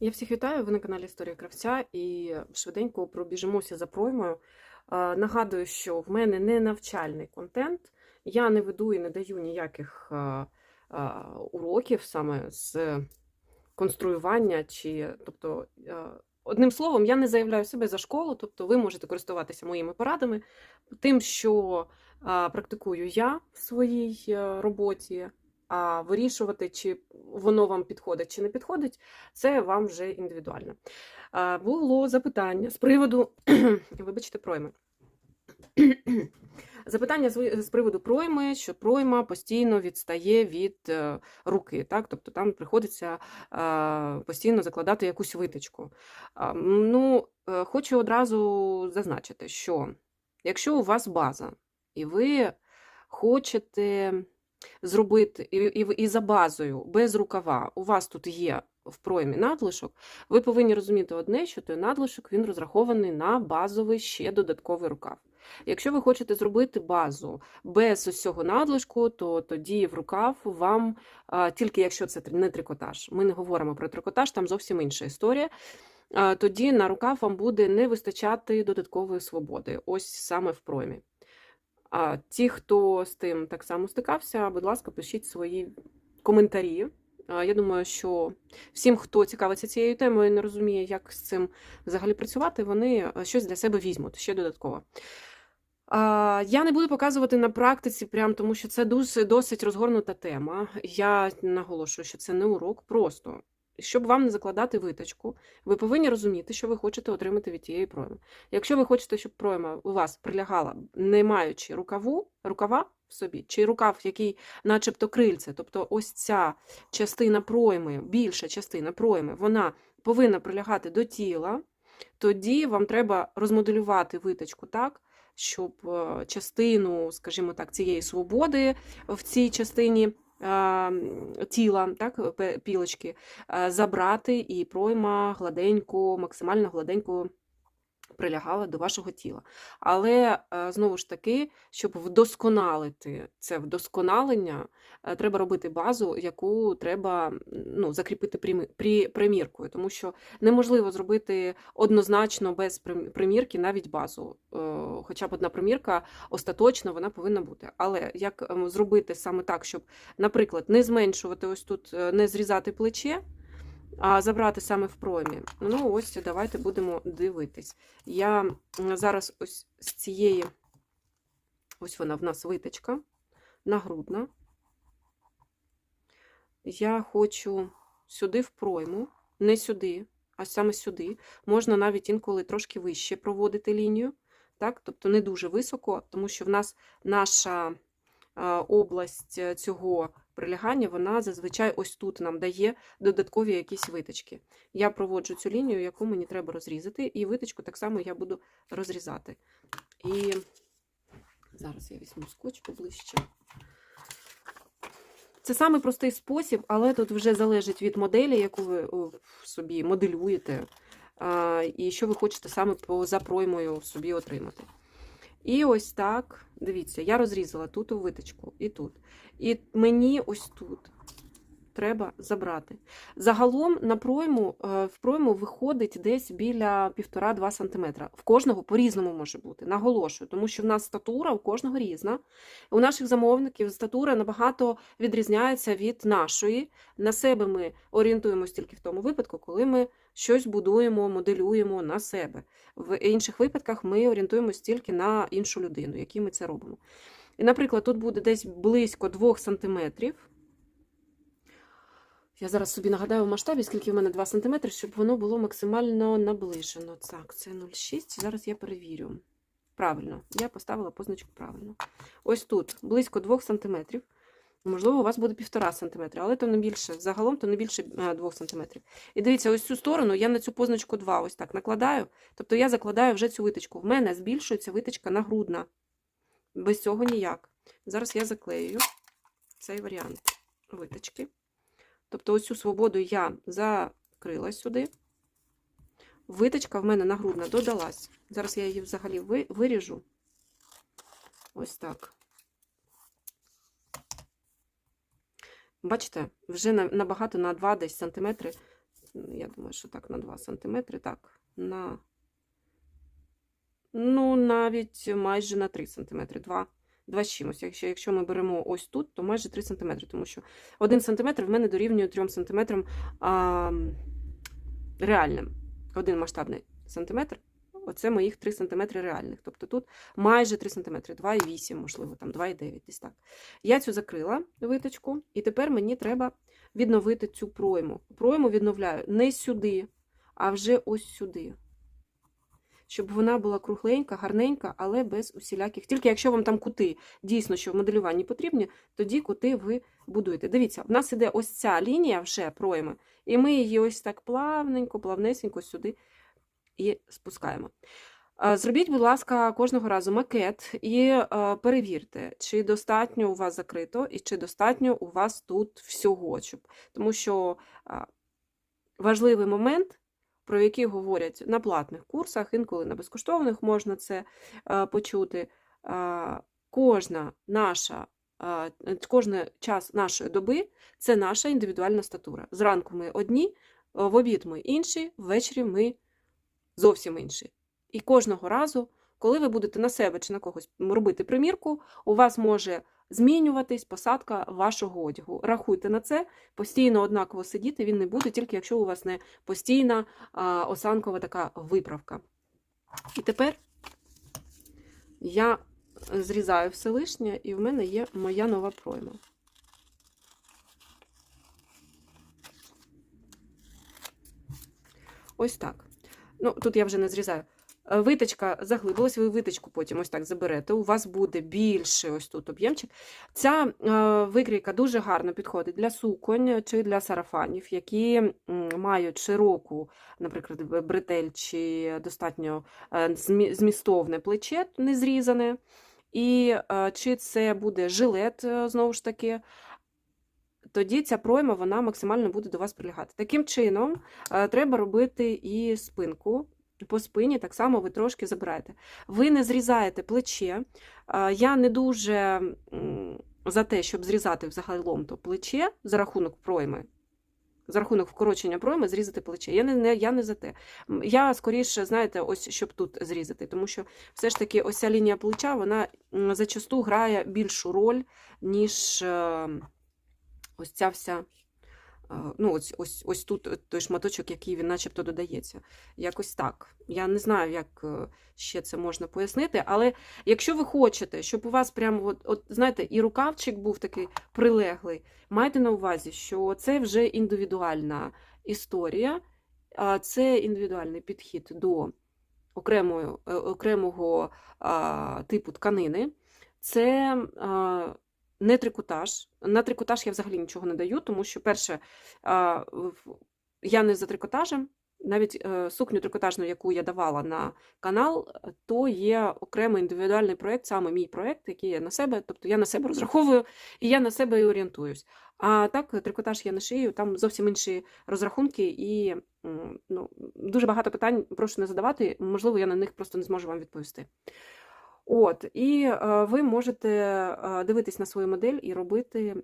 Я всіх вітаю, ви на каналі Історія Кравця і швиденько пробіжимося за проймою. Нагадую, що в мене не навчальний контент, я не веду і не даю ніяких уроків саме з конструювання, чи, тобто, одним словом, я не заявляю себе за школу, тобто ви можете користуватися моїми порадами, тим, що практикую я в своїй е, роботі. А вирішувати, чи воно вам підходить, чи не підходить, це вам вже індивідуально. Було запитання з приводу, вибачте, пройми. Запитання з приводу пройми, що пройма постійно відстає від е, руки, так? тобто там приходиться постійно закладати якусь витичку. Ну, е, хочу одразу зазначити, що якщо у вас база, і ви хочете зробити і, і, і за базою без рукава у вас тут є в проймі надлишок, ви повинні розуміти одне, що той надлишок він розрахований на базовий ще додатковий рукав. Якщо ви хочете зробити базу без ось цього надлишку, то тоді в рукав вам, а, тільки якщо це не трикотаж, ми не говоримо про трикотаж, там зовсім інша історія. а, Тоді на рукав вам буде не вистачати додаткової свободи, ось саме в проймі. А ті, хто з тим так само стикався, будь ласка, пишіть свої коментарі. Я думаю, що всім, хто цікавиться цією темою і не розуміє, як з цим взагалі працювати, вони щось для себе візьмуть ще додатково. Я не буду показувати на практиці, прям тому що це досить розгорнута тема. Я наголошую, що це не урок, просто щоб вам не закладати виточку, ви повинні розуміти, що ви хочете отримати від тієї пройми. Якщо ви хочете, щоб пройма у вас прилягала, не маючи рукаву, рукава в собі, чи рукав, який, начебто, крильце, тобто ось ця частина пройми, більша частина пройми, вона повинна прилягати до тіла, тоді вам треба розмоделювати виточку так, щоб е, частину, скажімо так, цієї свободи в цій частині тіла, так, пілочки, забрати і пройма гладенько, максимально гладенько прилягала до вашого тіла. Але е, знову ж таки, щоб вдосконалити це вдосконалення, е, треба робити базу, яку треба ну, закріпити при- приміркою, тому що неможливо зробити однозначно без примірки навіть базу. Е, Хоча б одна примірка остаточно вона повинна бути. Але як ем, зробити саме так, щоб, наприклад, не зменшувати ось тут, не зрізати плече, а забрати саме в проймі. Ну, ось давайте будемо дивитись. Я зараз ось з цієї, ось вона в нас виточка, нагрудна. Я хочу сюди в пройму, не сюди, а саме сюди. Можна навіть інколи трошки вище проводити лінію, так? тобто не дуже високо, тому що в нас наша область е, цього прилягання, вона зазвичай ось тут нам дає додаткові якісь виточки. Я проводжу цю лінію, яку мені треба розрізати, і виточку так само я буду розрізати. І зараз я візьму скотч поближче. Це самий простий спосіб, але тут вже залежить від моделі, яку ви собі моделюєте, і що ви хочете саме за проймою собі отримати. І ось так, дивіться, я розрізала тут у виточку і тут. І мені ось тут треба забрати. Загалом на пройму, е, в пройму виходить десь біля 1,5-2 см. В кожного по-різному може бути. Наголошую, тому що в нас статура у кожного різна. У наших замовників статура набагато відрізняється від нашої. На себе ми орієнтуємось тільки в тому випадку, коли ми щось будуємо, моделюємо на себе. В інших випадках ми орієнтуємось тільки на іншу людину, якій ми це робимо. І, наприклад, тут буде десь близько 2 см. Я зараз собі нагадаю в масштабі, скільки в мене 2 см, щоб воно було максимально наближено. Так, це 0,6. Зараз я перевірю. Правильно, я поставила позначку правильно. Ось тут близько 2 см. Можливо, у вас буде 1,5 см, але то не більше. Загалом то не більше 2 см. І дивіться, ось цю сторону я на цю позначку 2 ось так накладаю. Тобто я закладаю вже цю виточку. В мене збільшується виточка нагрудна. Без цього ніяк. Зараз я заклею цей варіант виточки. Тобто ось цю свободу я закрила сюди. Виточка в мене нагрудна додалась. Зараз я її взагалі виріжу. Ось так. Бачите, вже набагато на 2 десь сантиметри я думаю, що так, на 2 см, так, на, ну, навіть майже на 3 см, 2, 2 з чимось. Якщо, якщо ми беремо ось тут, то майже 3 см, тому що 1 см в мене дорівнює 3 см а, реальним. Один масштабний сантиметр, оце моїх 3 см реальних. Тобто тут майже 3 см, 2,8, можливо, там 2,9, десь так. Я цю закрила виточку, і тепер мені треба відновити цю пройму. Пройму відновляю не сюди, а вже ось сюди. Щоб вона була кругленька, гарненька, але без усіляких. Тільки якщо вам там кути дійсно, що в моделюванні потрібні, тоді кути ви будуєте. Дивіться, в нас іде ось ця лінія вже пройми, і ми її ось так плавненько, плавнесенько сюди і спускаємо. Зробіть, будь ласка, кожного разу макет і перевірте, чи достатньо у вас закрито, і чи достатньо у вас тут всього. Тому що важливий момент, про який говорять на платних курсах, інколи на безкоштовних можна це е, почути. Е, Кожна наша, е, кожен час нашої доби це наша індивідуальна статура. Зранку ми одні, в обід ми інші, ввечері ми зовсім інші. І кожного разу, коли ви будете на себе чи на когось робити примірку, у вас може змінюватись посадка вашого одягу. Рахуйте на це, постійно однаково сидіти він не буде, тільки якщо у вас не постійна осанкова така виправка. І тепер я зрізаю все лишнє, і в мене є моя нова пройма. Ось так. Ну, тут я вже не зрізаю. Е, Виточка заглибилась, ви виточку потім ось так заберете. У вас буде більший ось тут об'ємчик. Ця е, викрійка дуже гарно підходить для суконь чи для сарафанів, які мають широку, наприклад, бретель чи достатньо е, змістовне плече, не зрізане. І чи це буде жилет, знову ж таки, тоді ця пройма вона максимально буде до вас прилягати. Таким чином, треба робити і спинку. По спині так само ви трошки забираєте. Ви не зрізаєте плече. Я не дуже за те, щоб зрізати взагалом то плече за рахунок пройми. За рахунок вкорочення пройми зрізати плече. Я не, не, я не за те. Я скоріше, знаєте, ось щоб тут зрізати, тому що все ж таки ось ця лінія плеча, вона зачасту грає більшу роль, ніж е, ось ця вся. Е, Ну, ось, ось, ось тут той шматочок, який він начебто додається. Якось так. Я не знаю, як е, ще це можна пояснити, але якщо ви хочете, щоб у вас прямо, от, от, знаєте, і рукавчик був такий прилеглий, майте на увазі, що це вже індивідуальна історія, а це індивідуальний підхід до окремої, е, окремого а, типу тканини. Це а, не трикотаж. На трикотаж я взагалі нічого не даю, тому що, перше, я не за трикотажем. Навіть е, сукню трикотажну, яку я давала на канал, то є окремий індивідуальний проєкт, саме мій проєкт, який я на себе, тобто я на себе розраховую і я на себе і орієнтуюсь. А так, трикотаж я не шию, там зовсім інші розрахунки, і ну, дуже багато питань прошу не задавати, можливо, я на них просто не зможу вам відповісти. От, і е, ви можете е, дивитись на свою модель і робити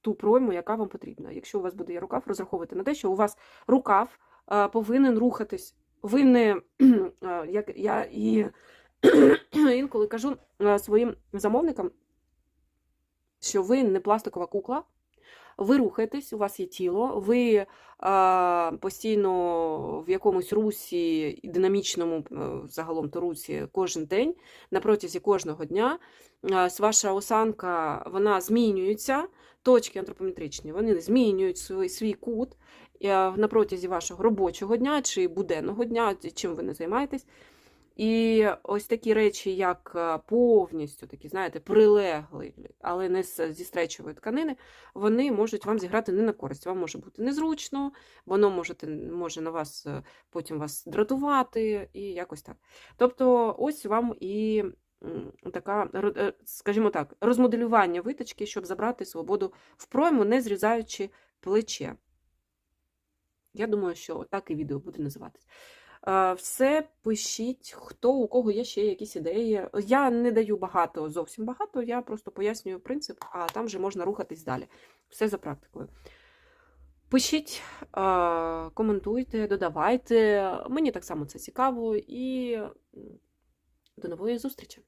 ту пройму, яка вам потрібна. Якщо у вас буде рукав, розраховуйте на те, що у вас рукав е, повинен рухатись. Ви не, як я і інколи кажу своїм замовникам, що ви не пластикова кукла, ви рухаєтесь, у вас є тіло, ви а, постійно в якомусь русі, динамічному е, загалом то русі кожен день, на протязі кожного дня. А, ваша осанка вона змінюється, точки антропометричні вони змінюють свій, свій кут е, на протязі вашого робочого дня чи буденного дня, чим ви не займаєтесь. І ось такі речі, як е, повністю такі, знаєте, прилегли, але не зі стречової тканини, вони можуть вам зіграти не на користь. Вам може бути незручно, воно можете, може на вас е, потім вас дратувати і якось так. Тобто, ось вам і така, е, скажімо так, розмоделювання виточки, щоб забрати свободу в пройму, не зрізаючи плече. Я думаю, що так і відео буде називатись. Е, Все пишіть, хто у кого є ще якісь ідеї. Я не даю багато, зовсім багато, я просто пояснюю принцип, а там вже можна рухатись далі. Все за практикою. Пишіть, е, коментуйте, додавайте. Мені так само це цікаво і до нової зустрічі!